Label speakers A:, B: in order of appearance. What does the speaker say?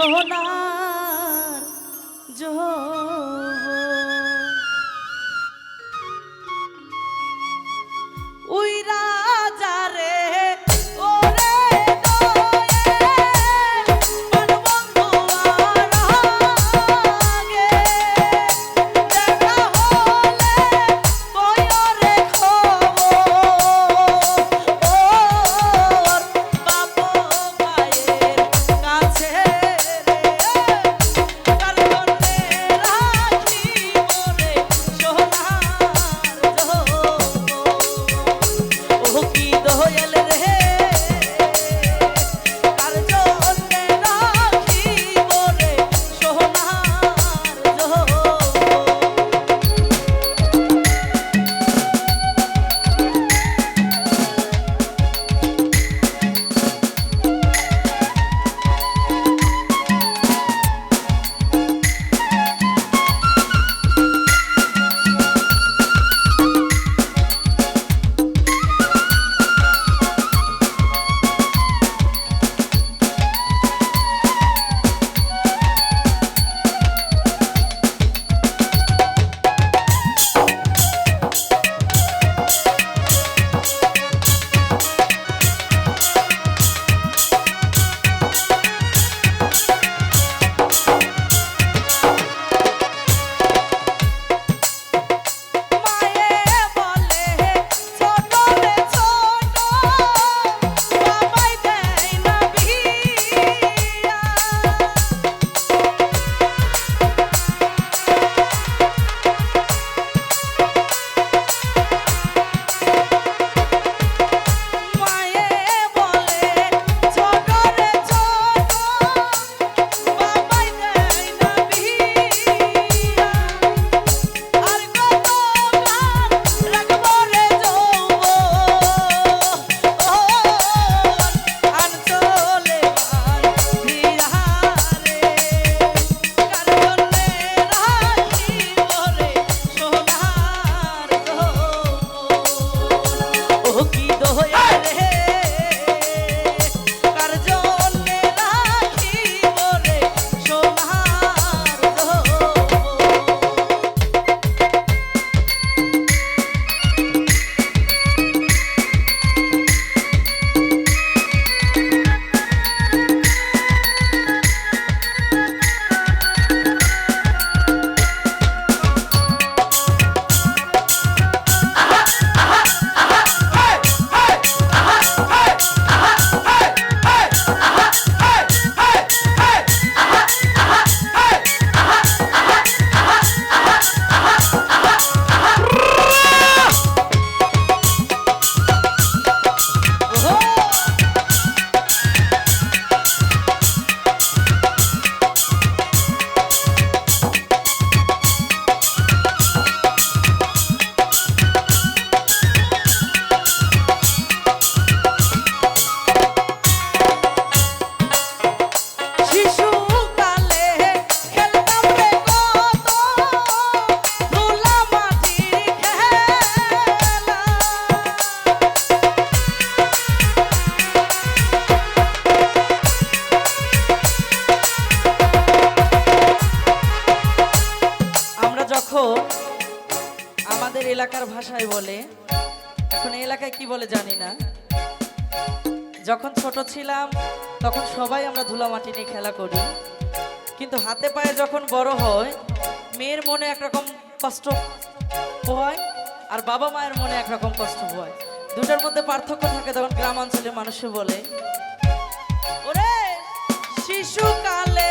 A: সোনা বলে জানি না। যখন ছোট ছিলাম, তখন সবাই আমরা ধুলা মাটি নিয়ে খেলা করি। কিন্তু হাতে পায়ে যখন বড় হয় মেয়ের মনে একরকম কষ্ট হয় আর বাবা মায়ের মনে একরকম কষ্ট হয়। দুটার মধ্যে পার্থক্য থাকে তখন গ্রামাঞ্চলের মানুষে বলে, ওরে, শিশুকালে